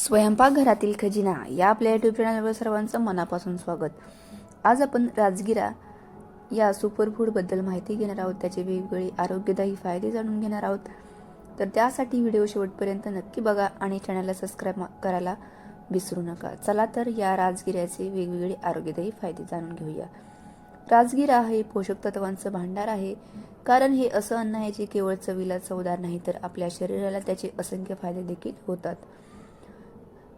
स्वयंपाकघरातील खजिना या आपल्या युट्यूब चॅनलवर सर्वांचं मनापासून स्वागत. आज आपण राजगिरा या सुपरफूडबद्दल माहिती घेणार आहोत. त्याचे वेगवेगळे आरोग्यदायी फायदे जाणून घेणार आहोत. तर त्यासाठी व्हिडिओ शेवटपर्यंत नक्की बघा आणि चॅनलला सबस्क्राईब करायला विसरू नका. चला तर या राजगिऱ्याचे वेगवेगळे आरोग्यदायी फायदे जाणून घेऊया. राजगिरा हे पोषक तत्वांचं भांडार आहे. कारण हे असं अन्न आहे जे केवळ चवीला चवदार नाही तर आपल्या शरीराला त्याचे असंख्य फायदे देखील होतात.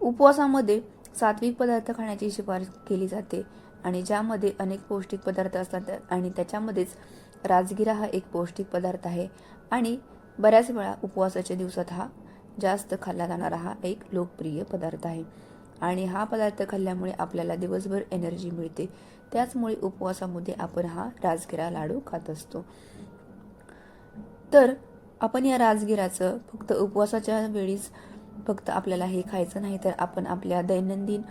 उपवासामध्ये सात्विक पदार्थ खाण्याची शिफारस केली जाते आणि ज्यामध्ये अनेक पौष्टिक पदार्थ असतात आणि त्याच्यामध्येच राजगिरा हा एक पौष्टिक पदार्थ आहे आणि बऱ्याच वेळा उपवासाच्या दिवसात हा जास्त खाल्ला जाणारा हा एक लोकप्रिय पदार्थ आहे. आणि हा पदार्थ खाल्ल्यामुळे आपल्याला दिवसभर एनर्जी मिळते. त्याचमुळे उपवासामध्ये आपण हा राजगिरा लाडू खात असतो. तर आपण या राजगिराचं फक्त उपवासाच्या वेळीच फक्त आपल्याला हे खायचं नाही तर आपण आपल्या दैनंदिन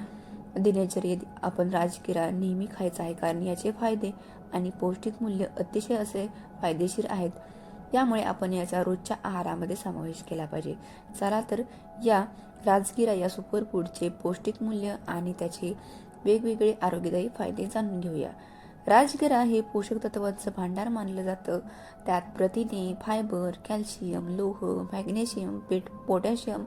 दिनचर्येत आपण राजगिरा नेहमी खायचा आहे. कारण याचे फायदे आणि पौष्टिक मूल्य अतिशय असे फायदेशीर आहेत. त्यामुळे आपण याचा रोजच्या आहारामध्ये समावेश केला पाहिजे. चला तर या राजगिरा या सुपरफूडचे पौष्टिक मूल्य आणि त्याचे वेगवेगळे आरोग्यदायी फायदे जाणून घेऊया. राजगिरा हे पोषक तत्वांचं भांडार मानलं जातं. त्यात प्रथिने फायबर कॅल्शियम लोह मॅग्नेशियम पेट पोटॅशियम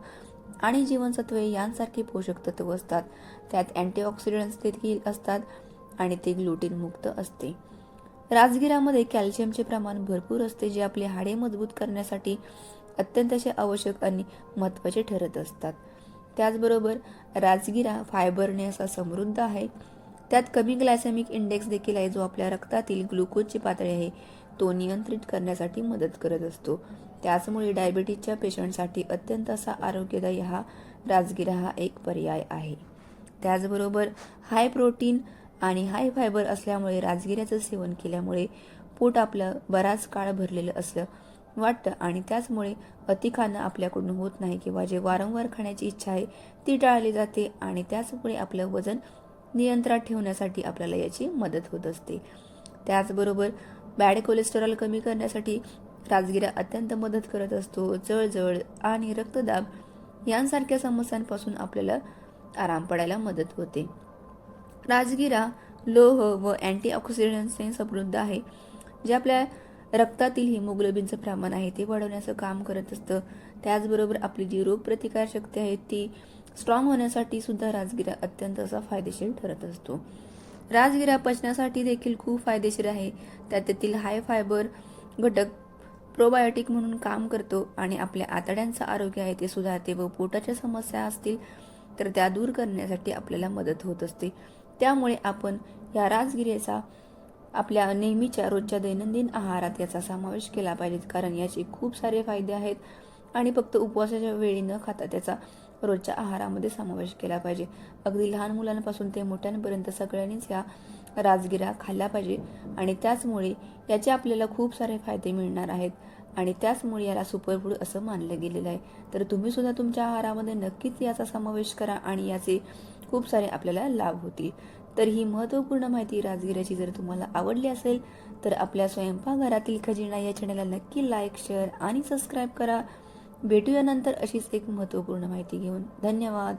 आणि जीवनसत्वे यांसारखे पोषक तत्व असतात. त्यात अँटीऑक्सिडंट्स देखील असतात आणि ते ग्लुटेन मुक्त असते. राजगिरामध्ये कॅल्शियमचे प्रमाण भरपूर असते जे आपले हाडे मजबूत करण्यासाठी अत्यंत आवश्यक आणि महत्त्वाचे ठरत असतात. त्याचबरोबर राजगिरा फायबरने असा समृद्ध आहे. त्यात कमी ग्लायसेमिक इंडेक्स देखील आहे जो आपल्या रक्तातील ग्लुकोजची पातळी आहे. तो नियंत्रित करण्यासाठी मदत करत असतो. त्याचमुळे डायबिटीजच्या पेशंटसाठी अत्यंत असा आरोग्यदायी हा राजगिरा हा एक पर्याय आहे. त्याचबरोबर हाय प्रोटीन आणि हाय फायबर असल्यामुळे राजगिऱ्याचं सेवन केल्यामुळे पोट आपलं बराच काळ भरलेलं असलं वाटतं आणि त्याचमुळे अतिखाणं आपल्याकडून होत नाही किंवा जे वारंवार खाण्याची इच्छा आहे ती टाळली जाते आणि त्याचमुळे आपलं वजन नियंत्रणात ठेवण्यासाठी आपल्याला याची मदत होत असते. त्याचबरोबर बॅड कोलेस्टेरॉल कमी करण्यासाठी राजगिरा अत्यंत मदत करत असतो. जळजळ आणि रक्तदाब यांसारख्या समस्यांपासून आपल्याला आराम पडायला मदत होते. राजगिरा लोह व अँटीऑक्सिडंट्सने समृद्ध आहे जे आपल्या रक्तातील हिमोग्लोबिनचं प्रमाण आहे. ते वाढवण्याचं काम करत असतं. त्याचबरोबर आपली जी रोगप्रतिकारशक्ती आहे ती स्ट्रॉंग होण्यासाठी सुद्धा राजगिरा अत्यंत असा फायदेशीर ठरत असतो. राजगिरा पचनासाठी देखील खूप फायदेशीर आहे. त्यातील हाय फायबर घटक प्रोबायोटिक म्हणून काम करतो आणि आपल्या आतड्यांचं आरोग्य आहे ते सुधारते व पोटाच्या समस्या असतील तर त्या दूर करण्यासाठी आपल्याला मदत होत असते. त्यामुळे आपण या राजगिरीचा आपल्या नेहमीच्या रोजच्या दैनंदिन आहारात याचा समावेश केला पाहिजे. कारण याचे खूप सारे फायदे आहेत आणि फक्त उपवासाच्या वेळी न खाता त्याचा रोजच्या आहारामध्ये समावेश केला पाहिजे. अगदी लहान मुलांपासून ते मोठ्यांपर्यंत सगळ्यांनीच या राजगिरा खाल्ला पाहिजे आणि त्याचमुळे याचे आपल्याला खूप सारे फायदे मिळणार आहेत आणि त्याचमुळे याला सुपरफूड असं मानलं गेलेलं आहे. तर तुम्ही सुद्धा तुमच्या आहारामध्ये नक्कीच याचा समावेश करा आणि याचे खूप सारे आपल्याला लाभ होतील. तर ही महत्त्वपूर्ण माहिती राजगिराची जर तुम्हाला आवडली असेल तर आपल्या स्वयंपाकघरातील खजिना या चॅनलला नक्की लाईक शेअर आणि सबस्क्राईब करा. भेटूया नंतर अशीच एक महत्त्वपूर्ण माहिती घेऊन धन्यवाद.